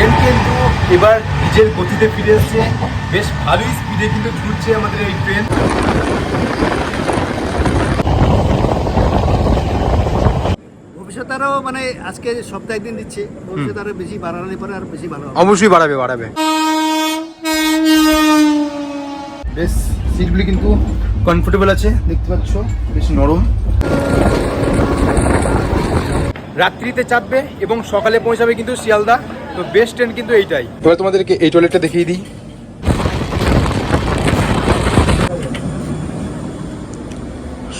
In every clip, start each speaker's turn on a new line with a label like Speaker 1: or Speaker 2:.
Speaker 1: Train কিন্তু এবার নিজের গতিতে ফিরে এসছে। বেশ ভালোই স্পিডে কিন্তু ঘুরছে আমাদের এই ট্রেন
Speaker 2: ভবিষ্যতে আরও মানে আজকে সপ্তাহে একদিন দিচ্ছে। ভবিষ্যতে আরও বেশি বাড়ালে পরে আর বেশি ভালো
Speaker 1: অবশ্যই বাড়াবে বাড়াবে। বেশ সিটগুলি কিন্তু কমফোর্টেবল আছে। দেখতে পাচ্ছ বেশ নরম। রাত্রিতে চাপবে এবং সকালে পৌঁছাবে কিন্তু শিয়ালদা। তো বেস্ট ট্রেন কিন্তু এইটাই। এবার তোমাদেরকে এই টয়লেটটা দেখিয়ে দিই।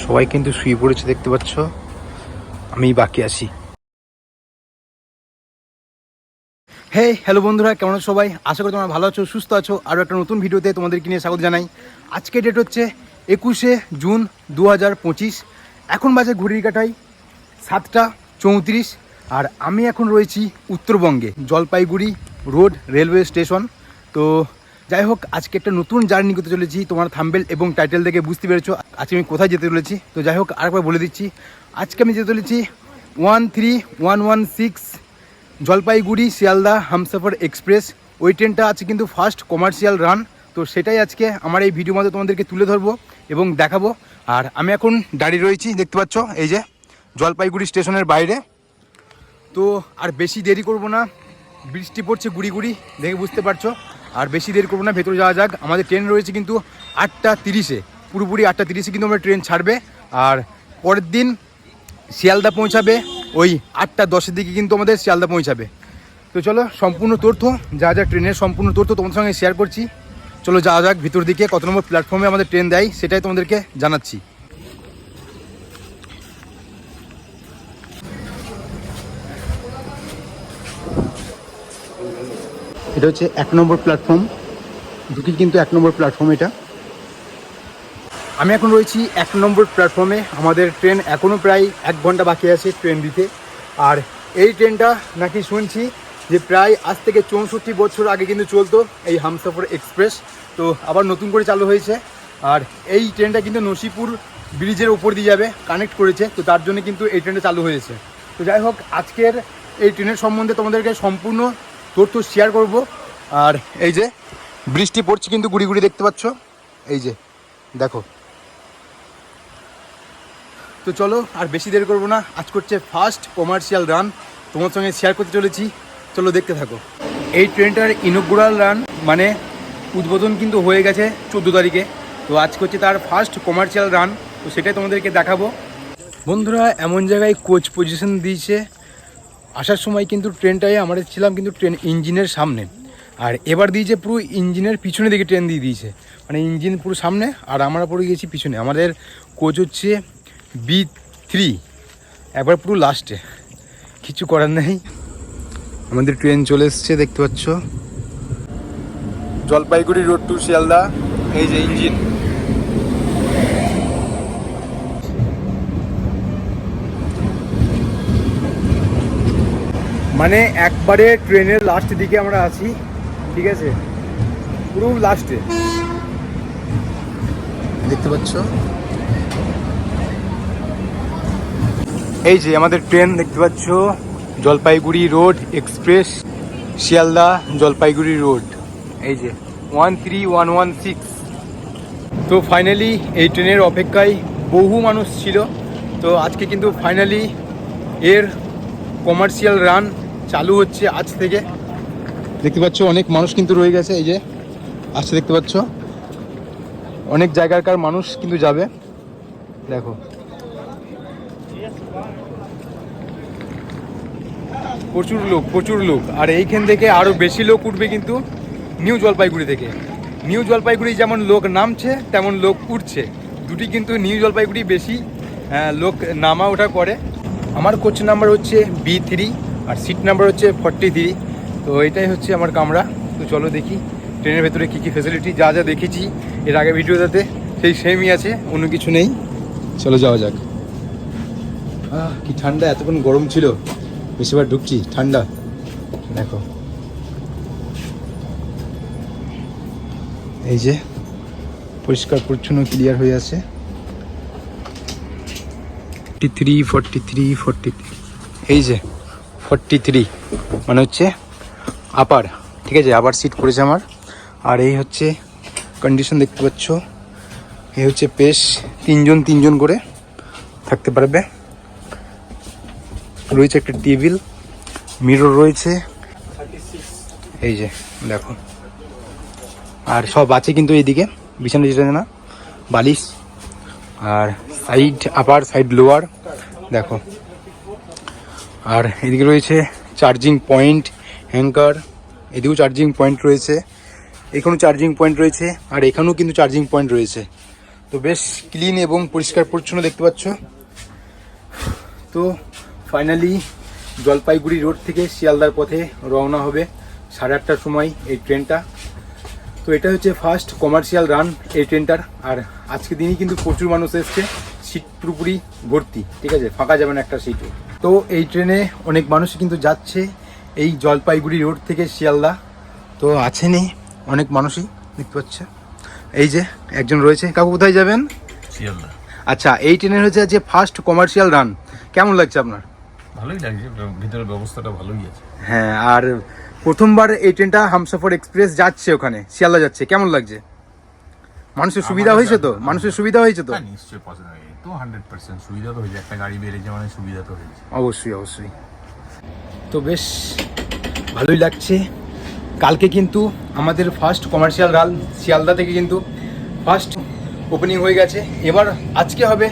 Speaker 1: সবাই কিন্তু শুয়ে পড়েছে দেখতে পাচ্ছ? আমি বাকি আছি। হে হ্যালো বন্ধুরা কেমন আছো সবাই? আশা করি তোমরা ভালো আছো সুস্থ আছো। আরও একটা নতুন ভিডিওতে তোমাদেরকে নিয়ে স্বাগত জানাই। আজকে ডেট হচ্ছে একুশে জুন দু হাজার পঁচিশ। এখন বাজে ঘড়ির কাটাই সাতটা চৌত্রিশ। আর আমি এখন রয়েছি উত্তরবঙ্গে, জলপাইগুড়ি রোড রেলওয়ে স্টেশন। তো যাই হোক, আজকে একটা নতুন জার্নি করতে চলেছি। তোমার থাম্বেল এবং টাইটেল দেখে বুঝতে পেরেছ, আজকে আমি কোথায় যেতে চলেছি। তো যাই হোক, আরেকবার বলে দিচ্ছি, আজকে আমি যেতে চলেছি one three one one six Jalpaiguri Sealdah Humsafar express. ওই ট্রেনটা আছে কিন্তু ফার্স্ট কমার্শিয়াল রান তো সেটাই আজকে আমার এই ভিডিও মধ্যে তোমাদেরকে তুলে ধরবো এবং দেখাবো। আর আমি এখন দাঁড়িয়ে রয়েছি, দেখতে পাচ্ছ, এই যে জলপাইগুড়ি স্টেশনের বাইরে। তো আর বেশি দেরি করব না। বৃষ্টি পড়ছে গুড়ি গুড়ি, দেখে বুঝতে পারছ। আর বেশি দেরি করব না, ভেতরে যাওয়া যাক। আমাদের ট্রেন রয়েছে কিন্তু আটটা তিরিশে। পুরোপুরি আটটা তিরিশে কিন্তু আমরা ট্রেন ছাড়বে। আর পরের দিন শিয়ালদা পৌঁছাবে। ওই আটটা দশের দিকে কিন্তু আমাদের শিয়ালদা পৌঁছাবে। তো চলো, সম্পূর্ণ তথ্য, যা যা ট্রেনের সম্পূর্ণ তথ্য তোমাদের সঙ্গে শেয়ার করছি। চলো যাওয়া যাক ভিতর দিকে, কত নম্বর প্ল্যাটফর্মে আমাদের ট্রেন দেয়, সেটাই তোমাদেরকে জানাচ্ছি। এটা হচ্ছে এক নম্বর প্ল্যাটফর্ম দুটি কিন্তু এক নম্বর প্ল্যাটফর্ম এটা। আমি এখন রয়েছি এক নম্বর প্ল্যাটফর্মে আমাদের ট্রেন এখনও প্রায় এক ঘণ্টা বাকি আছে ট্রেন দিতে। আর এই ট্রেনটা নাকি শুনছি যে প্রায় আজ থেকে চৌষট্টি বছর আগে কিন্তু চলতো এই হামসফর এক্সপ্রেস তো আবার নতুন করে চালু হয়েছে। আর এই ট্রেনটা কিন্তু নসিপুর ব্রিজের ওপর দিয়ে যাবে কানেক্ট করেছে। তো তার জন্য কিন্তু এই ট্রেনটা চালু হয়েছে। তো যাই হোক, আজকের এই ট্রেনের সম্বন্ধে তোমাদেরকে সম্পূর্ণ তথ্য শেয়ার করব। আর এই যে, বৃষ্টি পড়ছে কিন্তু গুড়ি গুড়ি দেখতে পাচ্ছ? এই যে, দেখো। তো চলো, আর বেশি দেরি করব না। আজ করছে ফার্স্ট কমার্শিয়াল রান তোমার সঙ্গে শেয়ার করতে চলেছি। চলো দেখতে থাকো। এই ট্রেনটার ইনগুরাল রান মানে উদ্বোধন কিন্তু হয়ে গেছে চোদ্দ তারিখে। তো আজ করছে তার ফার্স্ট কমার্শিয়াল রান তো সেটাই তোমাদেরকে দেখাবো। বন্ধুরা, এমন জায়গায় কোচ পজিশন দিয়েছে। আসার সময় কিন্তু ট্রেনটায় আমরা ছিলাম কিন্তু ট্রেন ইঞ্জিনের সামনে। আর এবার দিয়েছে পুরো ইঞ্জিনের পিছনে দিকে ট্রেন দিয়ে দিয়েছে। মানে ইঞ্জিন পুরো সামনে আর আমরা পড়ে গেছি পিছনে। আমাদের কোচ হচ্ছে বি থ্রি একবার পুরো লাস্টে কিছু করার নেই। আমাদের ট্রেন চলে এসছে, দেখতে পাচ্ছ। Jalpaiguri road to Sealdah. এই যে ইঞ্জিন। মানে একবারে ট্রেনের লাস্ট দিকে আমরা আছি। ঠিক আছে? পুরো লাস্টে দেখতে পাচ্ছ? এই যে আমাদের ট্রেন দেখতে পাচ্ছ? Jalpaiguri road express Sealdah Jalpaiguri road এই যে one three one one six তো ফাইনালি এই ট্রেনের অপেক্ষায় বহু মানুষ ছিল। তো আজকে কিন্তু ফাইনালি এর কমার্শিয়াল রান চালু হচ্ছে আজ থেকে। দেখতে পাচ্ছ অনেক মানুষ কিন্তু রয়ে গেছে এই যে আসছে দেখতে পাচ্ছ। অনেক জায়গাকার মানুষ কিন্তু যাবে। দেখো। প্রচুর লোক প্রচুর লোক। আর এইখান থেকে আরও বেশি লোক উঠবে কিন্তু নিউ জলপাইগুড়ি থেকে। নিউ জলপাইগুড়ি যেমন লোক নামছে তেমন লোক উঠছে। দুটি কিন্তু নিউ জলপাইগুড়ি বেশি আহ, লোক নামা ওঠা করে। আমার কোচ নাম্বার হচ্ছে বি থ্রি আর সিট নাম্বার হচ্ছে ফর্টি থ্রি তো এটাই হচ্ছে আমার কামরা। তো চলো দেখি ট্রেনের ভেতরে কী কী ফেসিলিটি যা যা দেখেছি এর আগে ভিডিওটাতে, সেই সেমই আছে, অন্য কিছু নেই। চলো যাওয়া যাক। কি ঠান্ডা, এতক্ষণ গরম ছিল। বেশিবার ঢুকছি, ঠান্ডা। দেখো। এই যে, পরিষ্কার, পরিচ্ছন্ন ক্লিয়ার হয়ে আছে। থ্রি ফর্টি থ্রি ফর্টি এই যে ফর্টি থ্রি মানে হচ্ছে আপার, ঠিক আছে আবার সিট পড়েছে আমার। আর এই হচ্ছে কন্ডিশন দেখতে পাচ্ছ। এই হচ্ছে পেশ তিনজন তিনজন করে থাকতে পারবে। রয়েছে একটা টেবিল মিরর রয়েছে। এই যে, দেখো। আর সব আছে কিন্তু এইদিকে, বিছানা টিছানা না, বালিশ। আর সাইড আপার সাইড লোয়ার দেখো। আর এদিকে রয়েছে চার্জিং পয়েন্ট হ্যাঙ্কার এদিকেও চার্জিং পয়েন্ট রয়েছে, এখানেও চার্জিং পয়েন্ট রয়েছে, আর এখানেও কিন্তু চার্জিং পয়েন্ট রয়েছে। তো বেশ ক্লিন এবং পরিষ্কার পরিচ্ছন্ন দেখতে পাচ্ছ। তো ফাইনালি জলপাইগুড়ি রোড থেকে শিয়ালদার পথে রওনা হবে সাড়ে আটটার সময় এই ট্রেনটা। তো এটা হচ্ছে ফার্স্ট কমার্শিয়াল রান এই ট্রেনটার, আর আজকে দিনই কিন্তু প্রচুর মানুষ এসছে, সিট পুরোপুরি ভর্তি, ঠিক আছে? ফাঁকা যাবে না একটা সিটও তো এই ট্রেনে অনেক মানুষ কিন্তু যাচ্ছে এই জলপাইগুড়ি রোড থেকে শিয়ালদা। তো আছেনই অনেক মানুষই দেখতে পাচ্ছে এই যে একজন রয়েছে। কাকু কোথায় যাবেন?
Speaker 3: শিয়ালদা।
Speaker 1: আচ্ছা এই ট্রেনের হচ্ছে যে ফার্স্ট কমার্শিয়াল রান কেমন লাগছে আপনার?
Speaker 3: ভালোই লাগছে ভিতরের ব্যবস্থাটা ভালোই আছে।
Speaker 1: হ্যাঁ আর প্রথমবার এই ট্রেনটা হামসফর এক্সপ্রেস যাচ্ছে ওখানে শিয়ালদা যাচ্ছে। কেমন লাগছে? মানুষের সুবিধা হয়েছে তো? মানুষের সুবিধা হয়েছে তো?
Speaker 3: হ্যাঁ নিশ্চয়ই পছন্দ তো হান্ড্রেড পার্সেন্ট সুবিধা তো হয়েছে। একটা গাড়ি বেড়েছে মানে সুবিধা তো হয়েছে।
Speaker 1: অবশ্যই অবশ্যই। তো বেশ ভালোই লাগছে। কালকে কিন্তু আমাদের ফার্স্ট কমার্শিয়াল রান শিয়ালদা থেকে কিন্তু ফার্স্ট ওপেনিং হয়ে গেছে। এবার আজকে হবে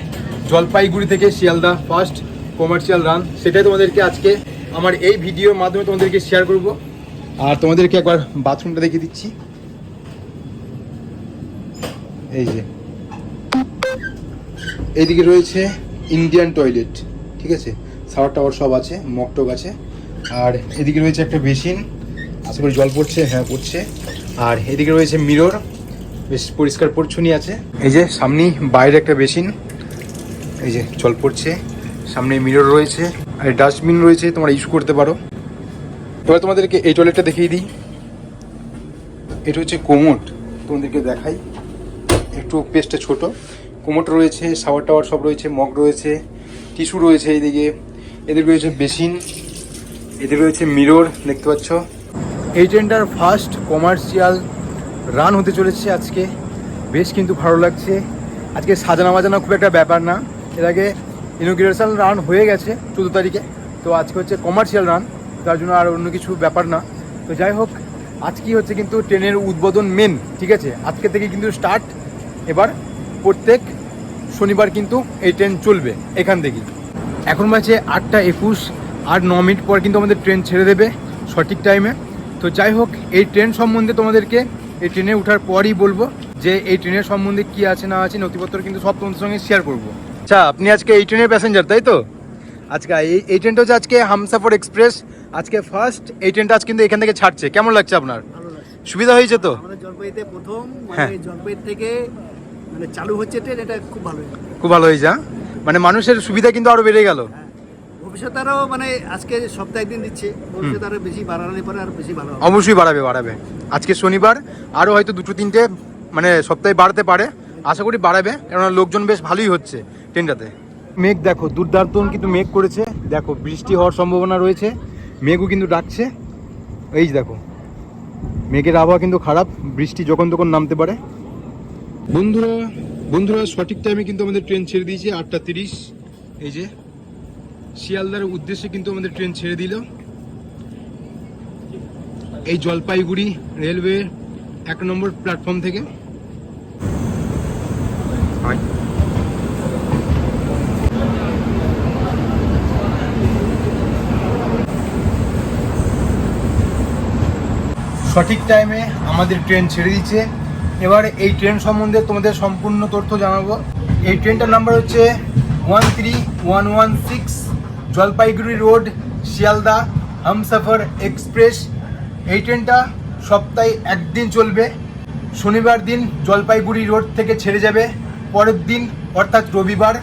Speaker 1: জলপাইগুড়ি থেকে শিয়ালদা ফার্স্ট কমার্শিয়াল রান সেটাই তোমাদেরকে আজকে আমার এই ভিডিওর মাধ্যমে তোমাদেরকে শেয়ার করব। আর তোমাদেরকে একবার বাথরুমটা দেখিয়ে দিচ্ছি। এই যে। এইদিকে রয়েছে ইন্ডিয়ান টয়লেট ঠিক আছে? শাওয়ার টাওয়ার সব আছে মকটক আছে। আর এদিকে রয়েছে একটা বেসিন। আশা করি জল পড়ছে হ্যাঁ পড়ছে। আর এদিকে রয়েছে মিরর। বেশ পরিষ্কার পরিচ্ছন্নই আছে। এই যে সামনেই বাইরে একটা বেসিন। এই যে জল পড়ছে। সামনে মিরর রয়েছে। আর ডাস্টবিন রয়েছে, তোমরা ইউজ করতে পারো। এবার তোমাদেরকে এই টয়লেটটা দেখিয়ে দিই। এটা হচ্ছে কোমোট। তোমাদেরকে দেখাই। একটু পেস্টটা ছোট। কোমোট রয়েছে, শাওয়ার টাওয়ার সব রয়েছে, মগ রয়েছে, টিস্যু রয়েছে এইদিকে এদের রয়েছে বেসিন। এদের রয়েছে মিরর, দেখতে পাচ্ছ। এই ট্রেনটার ফার্স্ট কমার্শিয়াল রান হতে চলেছে আজকে। বেশ কিন্তু ভালো লাগছে। আজকে সাজানো বাজানো খুব একটা ব্যাপার না। এর আগে ইনোগ্রেশন রান হয়ে গেছে চোদ্দ তারিখে। তো আজকে হচ্ছে কমার্শিয়াল রান তার জন্য আর অন্য কিছু ব্যাপার না। তো যাই হোক, আজকেই হচ্ছে কিন্তু ট্রেনের উদ্বোধন মেন ঠিক আছে? আজকে থেকে কিন্তু স্টার্ট এবার প্রত্যেক শনিবার কিন্তু এই ট্রেন চলবে, এখান থেকেই। এখন বাজে আটটা একুশ। আর ন মিনিট পর কিন্তু আমাদের ট্রেন ছেড়ে দেবে সঠিক টাইমে তো যাই হোক এই ট্রেন সম্বন্ধে তোমাদেরকে এই ট্রেনে ওঠার পরই বলব যে এই ট্রেনের সম্বন্ধে কি আছে না আছে নথিপত্র কিন্তু সব তোমাদের সঙ্গে শেয়ার করব। আচ্ছা আপনি আজকে এই ট্রেনের প্যাসেঞ্জার তাই তো? আজকে এই এই ট্রেনটা হচ্ছে আজকে হামসাফর এক্সপ্রেস আজকে ফার্স্ট এই ট্রেনটা আজ কিন্তু এখান থেকে ছাড়ছে। কেমন লাগছে আপনার? সুবিধা হয়েছে তো?
Speaker 2: জলপাইতে প্রথম
Speaker 1: হ্যাঁ।
Speaker 2: মানে জলপাই থেকে মানে চালু হচ্ছে ট্রেন এটা খুব ভালো
Speaker 1: খুব ভালো হয়েছে হ্যাঁ? মানে মানুষের সুবিধা কিন্তু আরও বেড়ে গেল।
Speaker 2: হ্যাঁ। ভবিষ্যতে আরও মানে আজকে সপ্তাহে একদিন দিচ্ছে। ভবিষ্যতে আরও বেশি বাড়ানোর পরে আরও বেশি ভালো
Speaker 1: অবশ্যই বাড়াবে বাড়াবে। আজকে শনিবার আরও হয়তো দুটো তিনটে মানে সপ্তাহে বাড়তে পারে। আশা করি বাড়াবে কেননা লোকজন বেশ ভালোই হচ্ছে ট্রেনটাতে। মেঘ দেখো দুর্দান্ত কিন্তু মেঘ করেছে। দেখো বৃষ্টি হওয়ার সম্ভাবনা রয়েছে। মেঘও কিন্তু ডাকছে। এই যে দেখো মেঘের আবহাওয়া কিন্তু খারাপ। বৃষ্টি যখন তখন নামতে পারে। বন্ধুরা বন্ধুরা সঠিক টাইমে কিন্তু আমাদের ট্রেন ছেড়ে দিয়েছে আটটা তিরিশ। এই যে শিয়ালদার উদ্দেশ্যে কিন্তু আমাদের ট্রেন ছেড়ে দিল। এই জলপাইগুড়ি রেলওয়ে এক নম্বর প্ল্যাটফর্ম থেকে। সঠিক টাইমে আমাদের ট্রেন ছেড়ে দিচ্ছে। এবার এই ট্রেন সম্বন্ধে তোমাদের সম্পূর্ণ তথ্য জানাব। এই ট্রেনটার নাম্বার হচ্ছে one three one one six Jalpaiguri road, Sealdah, Humsafar express, এই ট্রেনটা সপ্তাহে একদিন চলবে। শনিবার দিন জলপাইগুড়ি রোড থেকে ছেড়ে যাবে। পরের দিন, অর্থাৎ রবিবার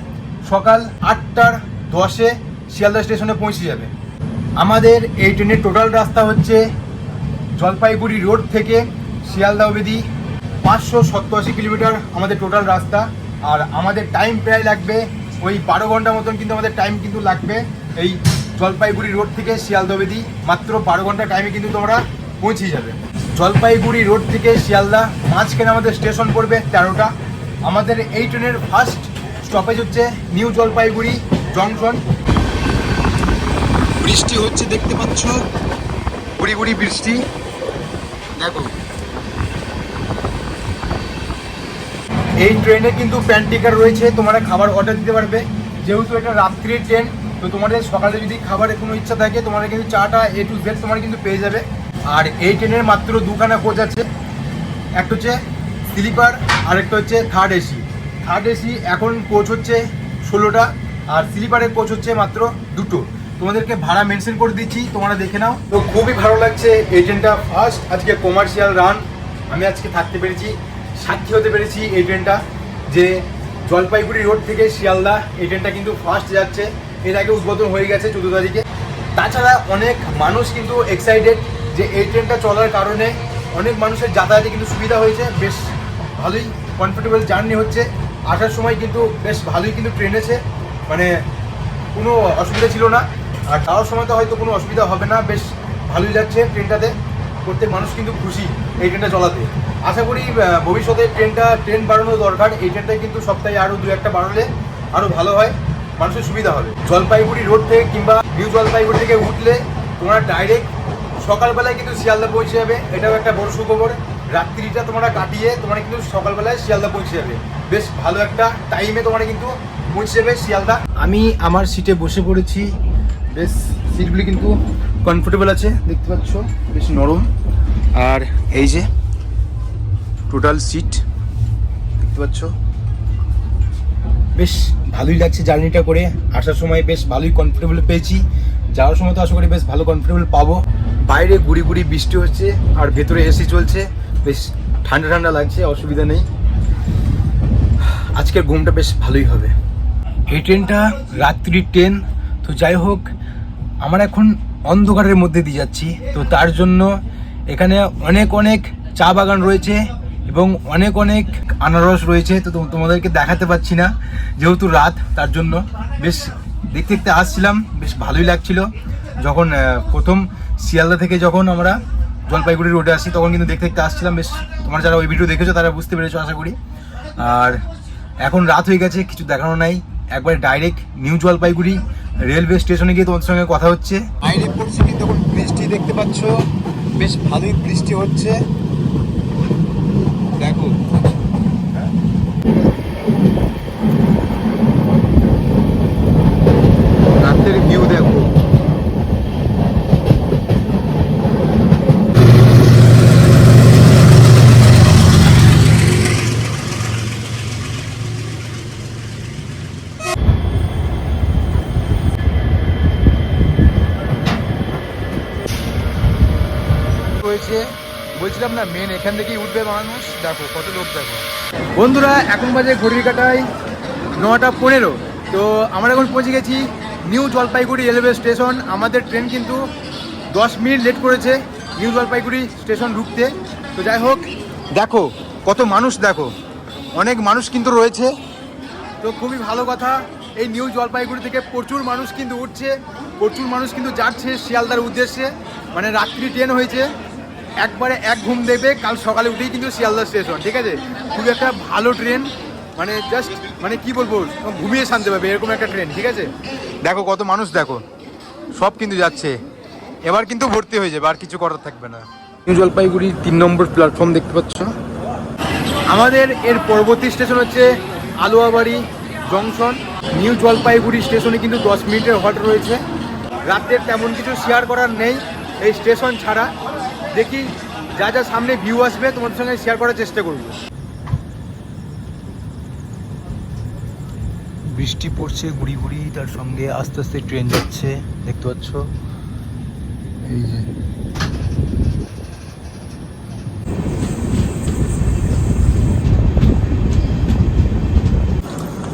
Speaker 1: সকাল আটটার দশে শিয়ালদা স্টেশনে পৌঁছে যাবে। আমাদের এই ট্রেনের টোটাল রাস্তা হচ্ছে জলপাইগুড়ি রোড থেকে শিয়ালদা অবধি পাঁচশো সত্তর কিলোমিটার আমাদের টোটাল রাস্তা। আর আমাদের টাইম প্রায় লাগবে ওই বারো ঘণ্টা মতন কিন্তু আমাদের টাইম কিন্তু লাগবে। এই জলপাইগুড়ি রোড থেকে শিয়ালদা অবধি মাত্র বারো ঘণ্টা টাইমে কিন্তু তোমরা পৌঁছে যাবে। জলপাইগুড়ি রোড থেকে শিয়ালদা, মাঝখানে আমাদের স্টেশন পড়বে তেরোটা। আমাদের এই ট্রেনের ফার্স্ট স্টপেজ হচ্ছে নিউ জলপাইগুড়ি জংশন বৃষ্টি হচ্ছে, দেখতে পাচ্ছ? গুড়ি গুড়ি বৃষ্টি। দেখো। এই ট্রেনে কিন্তু প্যান্টিকার রয়েছে, তোমরা খাবার অর্ডার দিতে পারবে। যেহেতু এটা রাত্রির ট্রেন তো তোমাদের সকালে যদি খাবারের কোনো ইচ্ছা থাকে তোমরা কিন্তু চাটা এ টু জেড তোমার কিন্তু পেয়ে যাবে। আর এই ট্রেনের মাত্র দুখানা কোচ আছে। একটা হচ্ছে স্লিপার আর একটা হচ্ছে থার্ড এসি থার্ড এসি এখন কোচ হচ্ছে ষোলোটা, আর স্লিপারের কোচ হচ্ছে মাত্র দুটো। তোমাদেরকে ভাড়া মেনশন করে দিচ্ছি, তোমরা দেখে নাও। তো খুবই ভালো লাগছে এই ট্রেনটা ফার্স্ট আজকে কমার্শিয়াল রান আমি আজকে থাকতে পেরেছি, সাক্ষী হতে পেরেছি এই ট্রেনটা, যে জলপাইগুড়ি রোড থেকে শিয়ালদা, এই ট্রেনটা কিন্তু ফার্স্ট যাচ্ছে। এর আগে উদ্বোধন হয়ে গেছে চোদ্দ তারিখে। তাছাড়া অনেক মানুষ কিন্তু এক্সাইটেড যে এই ট্রেনটা চলার কারণে অনেক মানুষের যাতায়াতে কিন্তু সুবিধা হয়েছে, বেশ ভালোই কমফোর্টেবল জার্নি হচ্ছে। আসার সময় কিন্তু বেশ ভালোই কিন্তু ট্রেন আছে মানে কোনো অসুবিধা ছিল না। আর যাওয়ার সময় তো হয়তো কোনো অসুবিধা হবে না, বেশ ভালোই লাগছে ট্রেনটাতে। প্রত্যেক মানুষ কিন্তু খুশি এই ট্রেনটা চলাতে। আশা করি ভবিষ্যতে ট্রেনটা ট্রেন বাড়ানো দরকার। এই ট্রেনটা কিন্তু সপ্তাহে আরও দু একটা বাড়ালে আরও ভালো হয়। মানুষের সুবিধা হবে। জলপাইগুড়ি রোড থেকে কিংবা নিউ জলপাইগুড়ি থেকে উঠলে তোমরা ডাইরেক্ট সকালবেলায় কিন্তু শিয়ালদা পৌঁছে যাবে। এটাও একটা বড় সুখবর। রাত্রিটা তোমরা কাটিয়ে তোমরা কিন্তু সকালবেলায় শিয়ালদা পৌঁছে যাবে। বেশ ভালো একটা টাইমে তোমরা কিন্তু পৌঁছে যাবে শিয়ালদা। আমি আমার সিটে বসে পড়েছি। বেশ সিটগুলি কিন্তু কমফোর্টেবল আছে, দেখতে পাচ্ছ। বেশ নরম। আর এই যে টোটাল সিট দেখতে পাচ্ছ। বেশ ভালোই লাগছে জার্নিটা করে। আসার সময় বেশ ভালোই কমফোর্টেবল পেয়েছি। যাওয়ার সময় তো আশা করি বেশ ভালো কমফোর্টেবল পাবো। বাইরে গুড়ি গুড়ি বৃষ্টি হচ্ছে আর ভেতরে এসি চলছে। বেশ ঠান্ডা ঠান্ডা লাগছে, অসুবিধা নেই। আজকের ঘুমটা বেশ ভালোই হবে। এই ট্রেনটা রাত্রি ট্রেন। তো যাই হোক, আমরা এখন অন্ধকারের মধ্যে দিয়ে যাচ্ছি। তো তার জন্য এখানে অনেক অনেক চা বাগান রয়েছে। এবং অনেক অনেক আনারস রয়েছে, তো তোমাদেরকে দেখাতে পাচ্ছি না, যেহেতু রাত, তার জন্য বেশ দেখতে দেখতে আসছিলাম, বেশ ভালোই লাগছিল। যখন প্রথম শিয়ালদা থেকে যখন আমরা জলপাইগুড়ি রোডে আসি, তখন কিন্তু দেখতে দেখতে আসছিলাম, বেশ তোমরা যারা ওই ভিডিও দেখেছ, তারা বুঝতে পেরেছ, আশা করি। আর এখন রাত হয়ে গেছে, কিছু দেখানো নাই। একবারে ডাইরেক্ট নিউ জলপাইগুড়ি রেলওয়ে স্টেশনে গিয়ে তোমাদের সঙ্গে কথা হচ্ছে। বাইরে পরিস্থিতি তখন বৃষ্টি দেখতে পাচ্ছ, বেশ ভালোই বৃষ্টি হচ্ছে দেখো রাতের ভিউ দেখো রয়েছে বলছিলাম না মেন এখান থেকেই উঠবে মানুষ। দেখো, কত লোক দেখো। বন্ধুরা, এখন বাজে ঘড়ির কাটায় নটা পনেরো। তো আমরা এখন পৌঁছে গেছি নিউ জলপাইগুড়ি রেলওয়ে স্টেশন। আমাদের ট্রেন কিন্তু দশ মিনিট লেট করেছে নিউ জলপাইগুড়ি স্টেশন ঢুকতে তো যাই হোক, দেখো, কত মানুষ দেখো। অনেক মানুষ কিন্তু রয়েছে। তো খুবই ভালো কথা, এই নিউ জলপাইগুড়ি থেকে প্রচুর মানুষ কিন্তু উঠছে। প্রচুর মানুষ কিন্তু যাচ্ছে শিয়ালদার উদ্দেশ্যে। মানে রাত্রি ট্রেন হয়েছে। একবারে এক ঘুম দেবে কাল সকালে উঠেই কিন্তু শিয়ালদা স্টেশন ঠিক আছে? খুবই একটা ভালো ট্রেন মানে জাস্ট মানে কি বলব ঘুমিয়ে শান্তি পাবে এরকম একটা ট্রেন ঠিক আছে? দেখো কত মানুষ দেখো সব কিন্তু যাচ্ছে। এবার কিন্তু ভর্তি হয়ে যাবে আর কিছু করার থাকবে না। নিউ জলপাইগুড়ি তিন নম্বর প্ল্যাটফর্ম দেখতে পাচ্ছ? আমাদের এর পরবর্তী স্টেশন হচ্ছে আলোয়াবাড়ি জংশন নিউ জলপাইগুড়ি স্টেশনে কিন্তু দশ মিনিটের হল্ট রয়েছে। রাতের তেমন কিছু শেয়ার করার নেই এই স্টেশন ছাড়া। দেখি যা যা সামনে ভিউ আসবে, তোমাদের সঙ্গে শেয়ার করার চেষ্টা করব। বৃষ্টি পড়ছে, গুড়ি গুড়ি, তার সঙ্গে আস্তে আস্তে ট্রেন যাচ্ছে, দেখতে পাচ্ছ? এই যে।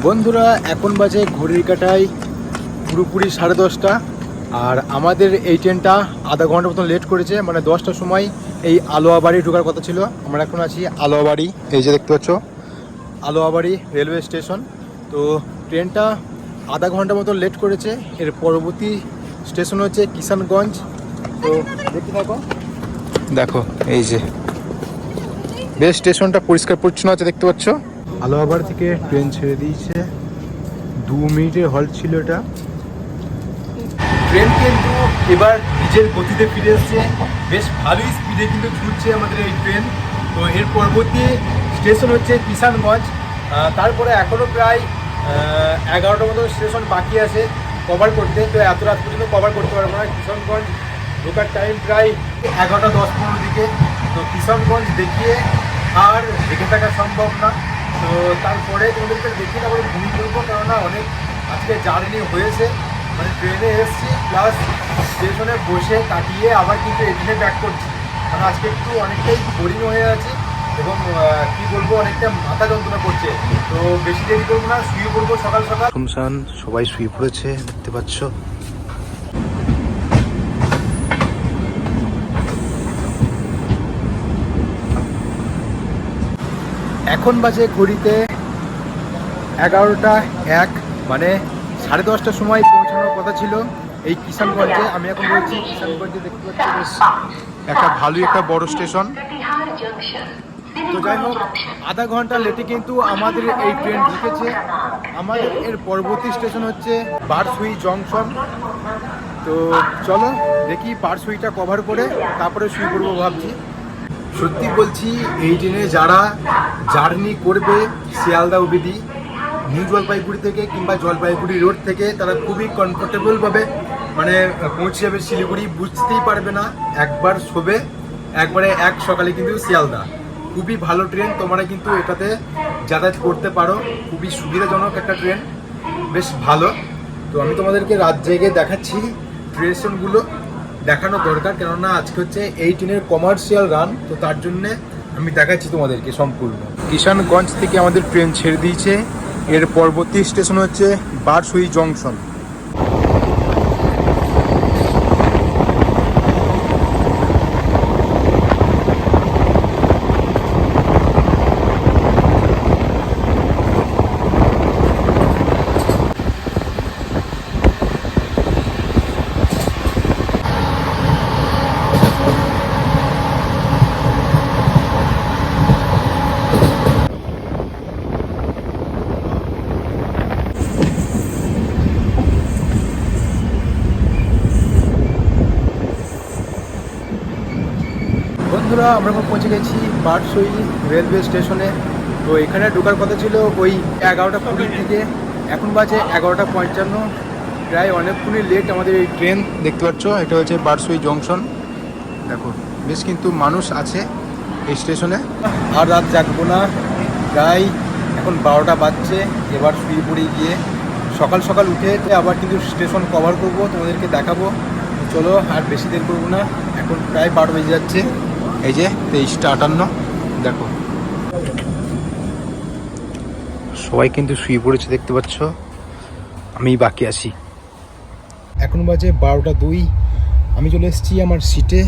Speaker 1: বন্ধুরা, এখন বাজে ঘড়ির কাটায় পুরোপুরি সাড়ে দশটা। আর আমাদের এই ট্রেনটা আধা ঘণ্টা মতন লেট করেছে মানে দশটার সময় এই আলোয়াবাড়ি ঢোকার কথা ছিল। আমরা এখন আছি আলোয়াবাড়ি, এই যে দেখতে পাচ্ছ, আলোয়াবাড়ি রেলওয়ে স্টেশন তো ট্রেনটা আধা ঘণ্টা মতন লেট করেছে। এর পরবর্তী স্টেশন হচ্ছে কিষানগঞ্জ। তো দেখতে থাকো। দেখো, এই যে। বেশ স্টেশনটা পরিষ্কার পরিচ্ছন্ন আছে, দেখতে পাচ্ছ। আলোহাবাদ থেকে ট্রেন ছেড়ে দিয়েছে। দু মিনিটের হল্ট ছিল এটা। ট্রেন কিন্তু এবার নিজের গতিতে ফিরে এসছে। বেশ ভালোই স্পিডে কিন্তু ছুটছে আমাদের এই ট্রেন তো এর পরবর্তী স্টেশন হচ্ছে কিষানগঞ্জ। তারপরে এখনও প্রায় এগারোটার মতো স্টেশন বাকি আছে কভার করতে। তো এত রাত পর্যন্ত কভার করতে পারব না কিষানগঞ্জ। ঢোকার টাইম প্রায় এগারোটা দশ পনেরো দিকে। তো কিষানগঞ্জ দেখিয়ে আর দেখে থাকা সম্ভব না। তো তারপরে তোমাদেরকে দেখিয়ে তারপরে ঘুমিয়ে পড়ব কেননা অনেক আজকে জার্নি হয়েছে। মানে ট্রেনে এসেছি প্লাস স্টেশনে বসে কাটিয়ে আবার কিন্তু এখানে ব্যাক করছি। কারণ আজকে একটু অনেকটাই বোরিং হয়ে আছে এবং কি বলব অনেকটা মাথা যন্ত্রণা করছে। তো বেশি দেরি করব না শুয়ে পড়ব সকাল সকাল। শুনশান সবাই শুয়ে পড়েছে দেখতে পাচ্ছ? এখন বাজে ঘড়িতে এগারোটা এক মানে সাড়ে দশটার সময় কথা ছিল, এই কিষানগঞ্জে আমি এখন বলছি কিষানগঞ্জে দেখতে পাচ্ছি বেশ একটা ভালোই একটা বড় স্টেশন। তো যাই হোক, আধা ঘণ্টা লেটে কিন্তু আমাদের এই ট্রেন ঢুকেছে। আমাদের এর পরবর্তী স্টেশন হচ্ছে বারসুই জংশন। তো চলো, দেখি বারসুইটা কভার করে, তারপরে শুয়ে পড়ব ভাবছি। সত্যি বলছি, এই ট্রেনে যারা জার্নি করবে, শিয়ালদা অবধি নিউ জলপাইগুড়ি থেকে কিংবা জলপাইগুড়ি রোড থেকে তারা খুবই কমফোর্টেবলভাবে মানে পৌঁছে যাবে শিলিগুড়ি। বুঝতেই পারবে না, একবার শোবে, একবারে এক সকালে কিন্তু শিয়ালদা। খুবই ভালো ট্রেন, তোমরা কিন্তু এটাতে যাতায়াত করতে পারো। খুবই সুবিধাজনক একটা ট্রেন, বেশ ভালো। তো আমি তোমাদেরকে রাত জেগে দেখাচ্ছি স্টেশনগুলো, দেখানো দরকার, কেননা আজকে হচ্ছে এই ট্রেনের কমার্শিয়াল রান তো তার জন্যে আমি দেখাচ্ছি তোমাদেরকে সম্পূর্ণ। কিষানগঞ্জ থেকে আমাদের ট্রেন ছেড়ে দিয়েছে। এর পরবর্তী স্টেশন হচ্ছে বারসুই জংশন। বন্ধুরা, আমরা এখন পৌঁছে গেছি বারসই রেলওয়ে স্টেশনে। তো এখানে ঢোকার কথা ছিল ওই এগারোটা কুড়ি থেকে। এখন বাজে এগারোটা পঞ্চান্ন। প্রায় অনেকক্ষণই লেট আমাদের এই ট্রেন দেখতে পাচ্ছ, এটা হচ্ছে বারসই জংশন দেখো, বেশ কিন্তু মানুষ আছে এই স্টেশনে। আর রাত জাগবো না। প্রায় এখন বারোটা বাজছে, এবার শুয়ে পড়ে গিয়ে। সকাল সকাল উঠে আবার কিন্তু স্টেশন কভার করব, তোমাদেরকে দেখাবো। চলো, আর বেশি দেরি করব না। এখন প্রায় বারো বেজে যাচ্ছে। এই যে তেইশটা আটান্ন দেখো। সবাই কিন্তু শুয়ে পড়েছে দেখতে পাচ্ছ? আমি বাকি আছি। এখন বাজে বারোটা দুই। আমি চলে এসেছি আমার সিটে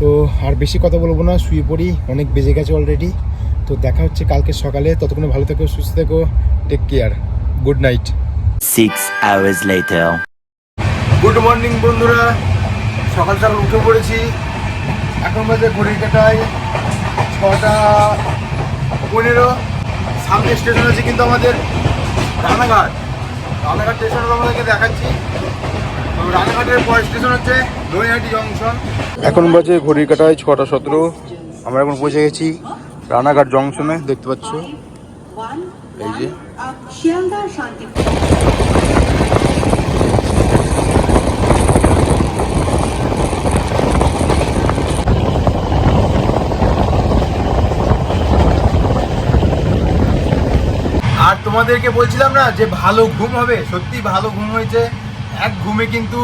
Speaker 1: তো আর বেশি কথা বলব না শুয়ে পড়ি। অনেক বেজে গেছে অলরেডি তো দেখা হচ্ছে কালকে সকালে। ততক্ষণে ভালো থেকো সুস্থ থেকো। Take care good night
Speaker 4: Six hours later.
Speaker 1: Good morning বন্ধুরা। সকাল সকাল উঠে পড়েছি। এখন বাজে ঘড়ির কাটায় ছটা পনেরো। সামনে স্টেশন আছে কিন্তু আমাদের রানাঘাট। রানাঘাট স্টেশন আমাদেরকে দেখাচ্ছি। তো রানাঘাটের পরের স্টেশন হচ্ছে নৈহাটি জংশন। এখন বাজে ঘড়ির কাটায় ছটা সতেরো। আমরা এখন পৌঁছে গেছি রানাঘাট জংশনে দেখতে পাচ্ছ। এই যে। আর তোমাদেরকে বলছিলাম না যে ভালো ঘুম হবে? সত্যি ভালো ঘুম হয়েছে। এক ঘুমে কিন্তু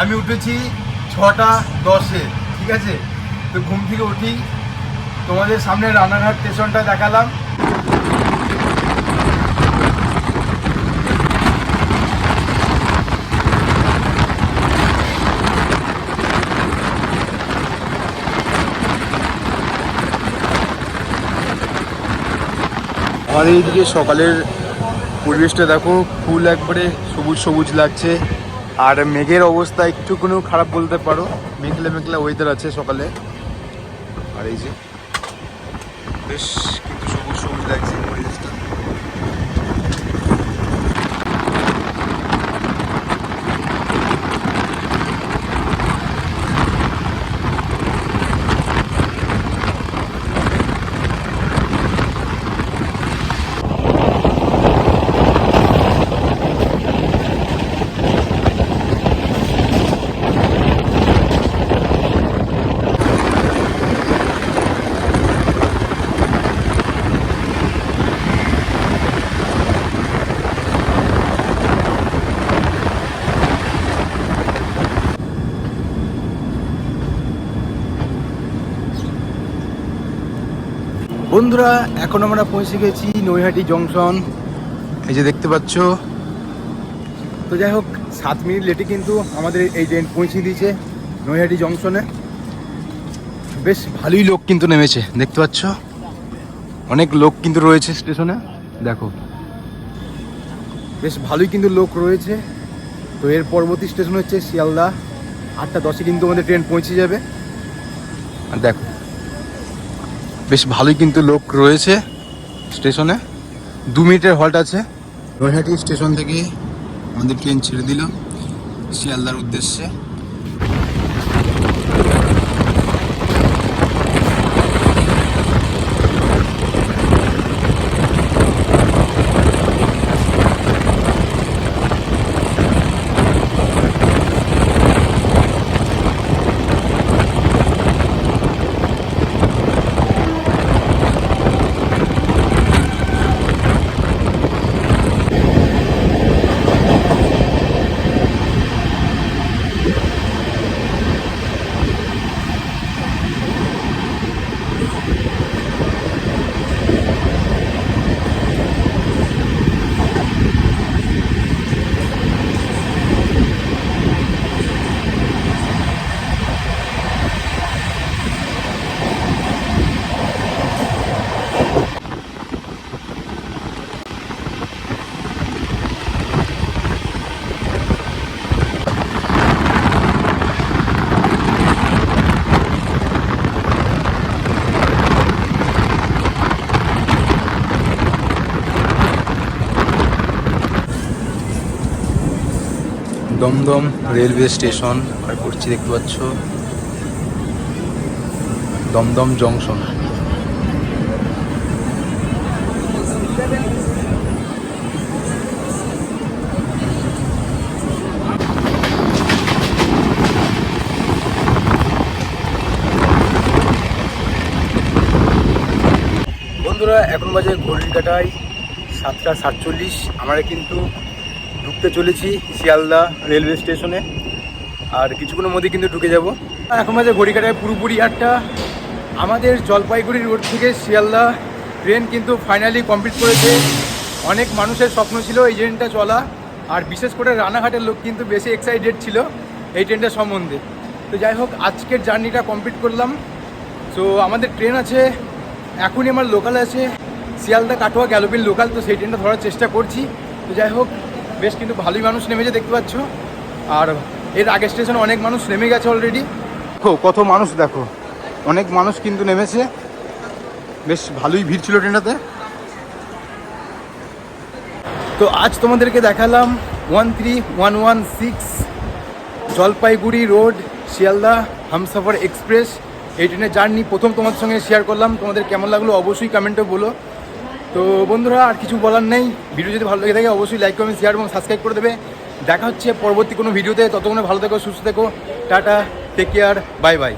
Speaker 1: আমি উঠেছি ছটা দশে, ঠিক আছে? তো ঘুম থেকে উঠি। তোমাদের সামনে রানাঘাট স্টেশনটা দেখালাম। আমাদের এইদিকে সকালের পরিবেশটা দেখো, ফুল একবারে সবুজ সবুজ লাগছে। আর মেঘের অবস্থা একটুকুনিও খারাপ বলতে পারো। মেঘলা মেঘলা ওয়েদার আছে সকালে। আর এই যে, বেশ কিন্তু সবুজ সবুজ লাগছে পরিবেশটা বন্ধুরা, এখন আমরা পৌঁছে গেছি নৈহাটি জংশন। এই যে দেখতে পাচ্ছ। তো যাই হোক, সাত মিনিট লেটে কিন্তু আমাদের এই ট্রেন পৌঁছে দিয়েছে নৈহাটি জংশনে। বেশ ভালোই লোক কিন্তু নেমেছে, দেখতে পাচ্ছ? অনেক লোক কিন্তু রয়েছে স্টেশনে, দেখো। বেশ ভালোই কিন্তু লোক রয়েছে। তো এর পরবর্তী স্টেশন হচ্ছে শিয়ালদা। আটটা দশে কিন্তু আমাদের ট্রেন পৌঁছে যাবে। আর দেখো বেশ ভালোই কিন্তু লোক রয়েছে স্টেশনে। দু মিনিটের হল্ট আছে। নৈহাটি স্টেশন থেকে আমাদের ট্রেন ছেড়ে দিল। শিয়ালদার উদ্দেশ্যে। দমদম রেলওয়ে স্টেশন আর করছি দেখতে পাচ্ছ। দমদম জংশন। বন্ধুরা, এখন বাজে ঘড়ির কাটায় সাতটা সাতচল্লিশ। আমরা কিন্তু ঢুকতে চলেছি শিয়ালদা রেলওয়ে স্টেশনে। আর কিছুক্ষণের মধ্যে কিন্তু ঢুকে যাব। এখন বাজে ঘড়ি কাটায় পুরোপুরি আটটা। আমাদের জলপাইগুড়ি রোড থেকে শিয়ালদা ট্রেন কিন্তু ফাইনালি কমপ্লিট করেছে। অনেক মানুষের স্বপ্ন ছিল এই ট্রেনটা চলা। আর বিশেষ করে রানাঘাটের লোক কিন্তু বেশি এক্সাইটেড ছিল এই ট্রেনটা সম্বন্ধে। তো যাই হোক, আজকের জার্নিটা কমপ্লিট করলাম। তো আমাদের ট্রেন আছে, এখনই আমার লোকাল আছে। শিয়ালদা কাটোয়া গ্যালোপিন লোকাল তো সেই ট্রেনটা ধরার চেষ্টা করছি। তো যাই হোক বেশ কিন্তু ভালোই মানুষ নেমেছে দেখতে পাচ্ছ। আর এর আগের স্টেশনে অনেক মানুষ নেমে গেছে অলরেডি দেখো কত মানুষ দেখো। অনেক মানুষ কিন্তু নেমেছে। বেশ ভালোই ভিড় ছিল ট্রেনটাতে। তো আজ তোমাদেরকে দেখালাম one three one one six Jalpaiguri road Sealdah Humsafar express. এই ট্রেনের জার্নি প্রথম তোমাদের সঙ্গে শেয়ার করলাম। তোমাদের কেমন লাগল অবশ্যই কমেন্টে বলো। তো বন্ধুরা, আর কিছু বলার নেই। ভিডিও যদি ভালো লেগে থাকে, অবশ্যই লাইক কমেন্ট শেয়ার এবং সাবস্ক্রাইব করে দেবে। দেখা হচ্ছে পরবর্তী কোনো ভিডিওতে। ততক্ষণে ভালো থেকো, সুস্থ থেকো। Tata take care bye bye